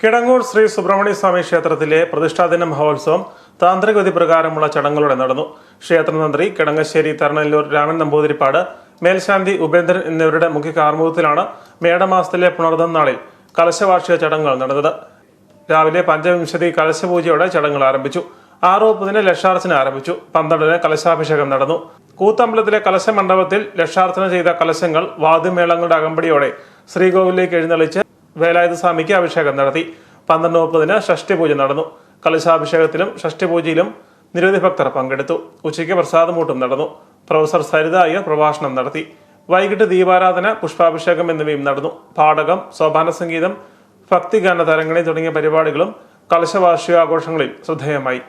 കിടങ്ങൂർ ശ്രീ സുബ്രഹ്മണ്യ സ്വാമി ക്ഷേത്രത്തിലെ പ്രതിഷ്ഠാദിന മഹോത്സവം താന്ത്രികവിധി പ്രകാരമുള്ള ചടങ്ങുകളോടെ നടന്നു. ക്ഷേത്രതന്ത്രി കിടങ്ങശ്ശേരി തരണല്ലൂർ രാമൻ നമ്പൂതിരിപ്പാട് മേൽശാന്തി ഉപേന്ദ്രൻ എന്നിവരുടെ മുഖ്യ കാർമുഖത്തിലാണ് മേടമാസത്തിലെ പുണർദം നാളിൽ കലശവാർഷിക ചടങ്ങുകൾ നടന്നത്. രാവിലെ പഞ്ചവിംശതി കലശപൂജയോടെ ചടങ്ങുകൾ ആരംഭിച്ചു. ആറ് മുപ്പതിന് ലക്ഷാർച്ചന ആരംഭിച്ചു. പന്ത്രണ്ടിന് കലശാഭിഷേകം നടന്നു. കൂത്തമ്പലത്തിലെ കലശമണ്ഡപത്തിൽ ലക്ഷാർച്ചന ചെയ്ത കലശങ്ങൾ വാദ്യമേളങ്ങളുടെ അകമ്പടിയോടെ ശ്രീകോവിലേക്ക് എഴുന്നള്ളിച്ച് വേലായുധ സ്വാമിക്ക് അഭിഷേകം നടത്തി. പന്ത്രണ്ട് മുപ്പതിന് ഷഷ്ടിപൂജ നടന്നു. കലശാഭിഷേകത്തിലും ഷഷ്ടിപൂജയിലും നിരവധി ഭക്തർ പങ്കെടുത്തു. ഉച്ചയ്ക്ക് പ്രസാദമൂട്ടും നടന്നു. പ്രൊഫസർ സരിത അയ്യർ പ്രഭാഷണം നടത്തി. വൈകിട്ട് ദീപാരാധന പുഷ്പാഭിഷേകം എന്നിവയും നടന്നു. പാടകം സോപാന സംഗീതം ഭക്തിഗാന തരങ്ങളെ തുടങ്ങിയ പരിപാടികളും കലശവാർഷികാഘോഷങ്ങളിൽ ശ്രദ്ധേയമായി.